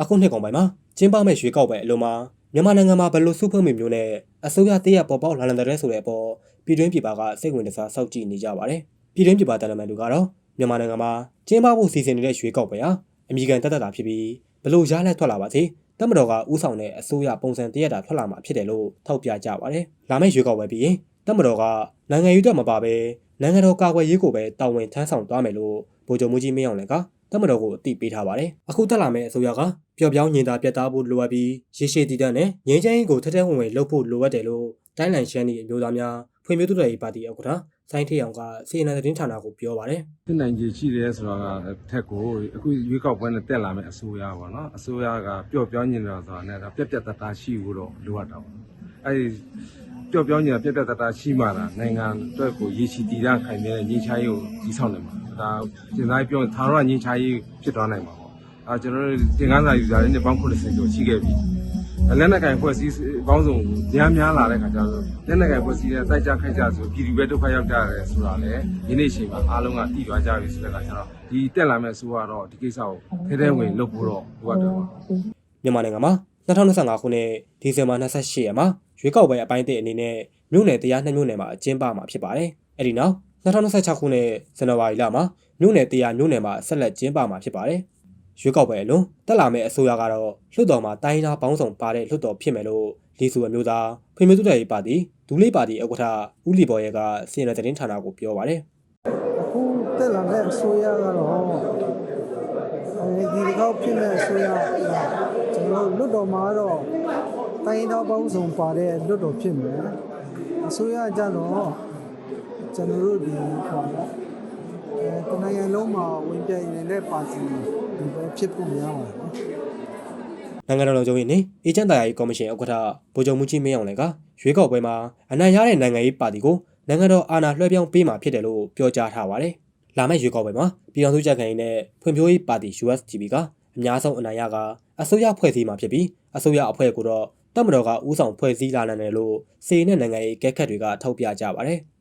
အခုနှစ်ကုန်ပိုင်းမှာကျင်းပမဲ့ရွေးကောက်ပွဲအလုံးမှာမြန်မာနိုင်ငံမှာဘယ်လိုစုဖွဲ့မှုမျိုးနဲ့အစိုးရတရက်ပေါ်ပေါက်လာနိုင်တဲ့ဆိုတဲ့အပေါ်ပြည်တွင်းပြည်ပကစိတ်ဝင်စားစောင့်ကြည့်နေကြပါတယ်။ပြည်တွင်းပြည်ပတန်တမန်တို့ကတော့မြန်မာနိုင်ငံမှာကျင်းပဖို့စီစဉ်နေတဲ့ရွေးကောက်ပွဲဟာအမေရိကန်တက်တက်တာဖြစ်ပြီးဘယ်လိုရလဒ်ထွက်လာပါစေတမတော်ကဥဆောင်တဲ့အစိုးရပုံစံတရက်တာထွက်လာမှာဖြစ်တယ်လို့ထောက်ပြကြပါတယ်။လာမယ့်ရွေးကောက်ပွဲပြီးရင်တမတော်ကနိုင်ငံရေးတက်မပါဘဲနိုင်ငံတော်ကာကွယ်ရေးကိုပဲတာဝန်ထမ်းဆောင်သွားမယ်လို့ဗိုလ်ချုပ်မှုကြီးမင်းအောင်လည်းက တမတော်ကိုအသိပေးထားပါတယ်။အခုတက်လာမယ့်အစိုးရကပျော့ပြောင်းညင်သာပြတ်သားဖို့လိုအပ်ပြီးရေရှည်တည်တံ့တဲ့ငြိမ်းချမ်းရေးကိုထက်ထက်ဝင်ဝင်လုပ်ဖို့လိုအပ်တယ်လို့တိုင်းလန်ရှမ်းပြည်အမျိုးသားများဖွံ့ဖြိုးတိုးတက်ရေးပါတီဥက္ကဋ္ဌစိုင်းထေးအောင်ကစီအန်သတင်းဌာနကိုပြောပါတယ်ဖြစ်နိုင်ခြေရှိတယ်ဆိုတာကထက်ကိုအခုရွေးကောက်ပွဲနဲ့တက်လာမယ့်အစိုးရပါနော်အစိုးရကပျော့ပြောင်းနေတာဆိုတာနဲ့ဒါပြက်ပြက်တသားရှိဖို့တော့လိုအပ်တာပါအဲဒီပျော့ပြောင်းနေတာပြက်ပြက်တသားရှိမှတာနိုင်ငံအတွက်ကိုရည်ရှိတည်ရခိုင်နေတဲ့ညီချရေးကိုကြီးဆောင်နိုင်မှာ ဒါကျင်သားပြောရင်သာရညီချရေးဖြစ်သွားနိုင်မှာပေါ့အဲကျွန်တော်တို့သင်္ကန်းစာယူကြတဲ့နှစ်ပေါင်း90ကျော်ရှိခဲ့ပြီလက်နက်ကင်ဖွဲ့စည်းပေါင်းစုံများများလာတဲ့ခါကျတော့လက်နက်ကင်ဖွဲ့စည်းတဲ့တိုက်ကြခိုက်ကြဆိုပြည်သူပဲဒုက္ခရောက်ကြရတယ်ဆိုတာလေဒီနေ့ချိန်မှာအားလုံးကတည်သွားကြပြီဆိုတဲ့ခါကျတော့ဒီတက်လာမဲ့ဆိုတော့ဒီကိစ္စကိုထဲထဲဝင်လုပ်ဖို့တော့လိုအပ်တယ်ပါ။မြန်မာနိုင်ငံမှာ2025ခုနှစ်ဒီဇင်ဘာ28ရက်မှာရွေးကောက်ပွဲအပိုင်းတစ်အနေနဲ့မြို့နယ်တရားနှစ်မြို့နယ်မှာကျင်းပမှာဖြစ်ပါတယ်။အဲဒီနောက် 2026ခုနှစ်ဇန်နဝါရီလမှာမြို့နယ်တရားမြို့နယ်မှာဆက်လက်ကျင်းပမှာဖြစ်ပါတယ်။ရွေးကောက်ပွဲအလွန်တက်လာမယ့်အစိုးရကတော့လွှတ်တော်မှာတိုင်းသားပေါင်းစုံပါတဲ့လွှတ်တော်ဖြစ်မယ်လို့လီဆူအမျိုးသားဖွံ့ဖြိုးတိုးတက်ရေးပါတီဒူးလေးပါတီဥက္ကဋ္ဌဦးလီဘော်ရဲကစီရင်တဲ့သတင်းဌာနကိုပြောပါတယ်အခုတက်လာတဲ့အစိုးရကတော့အဲဒီဒီကောက်ဖြစ်တဲ့အစိုးရကကျွန်တော်တို့လွတ်တော်မှာတော့တိုင်းတော်ပေါင်းစုံပါတဲ့လွတ်တော်ဖြစ်မယ်အစိုးရကြတော့ ကျွန်တော်တို့ဒီဟောအဲတနိုင်ငံလုံးမှာဝင်ပြိုင်နေတဲ့ပါတီဒီပဲဖြစ်ဖို့များပါတယ်။နိုင်ငံတော်လုံခြုံရေးနှင့်အေဂျင့်တရားရေးကော်မရှင်ဥက္ကဋ္ဌဗိုလ်ချုပ်မှုကြီးမင်းအောင်လည်းကရွေးကောက်ပွဲမှာအနိုင်ရတဲ့နိုင်ငံရေးပါတီကိုနိုင်ငံတော်အာဏာလွှဲပြောင်းပေးမှာဖြစ်တယ်လို့ပြောကြားထားပါတယ်။လာမယ့်ရွေးကောက်ပွဲမှာပြည်ထောင်စုကြံ့ခိုင်ရေးနဲ့ဖွံ့ဖြိုးရေးပါတီ USGB ကအများဆုံးအနိုင်ရကအစိုးရဖွဲ့စည်းမှာဖြစ်ပြီးအစိုးရအဖွဲ့ကိုတော့တပ်မတော်ကဦးဆောင်ဖွဲ့စည်းလာနိုင်တယ်လို့စီနဲ့နိုင်ငံရေးကက်ခတ်တွေကထောက်ပြကြပါတယ်။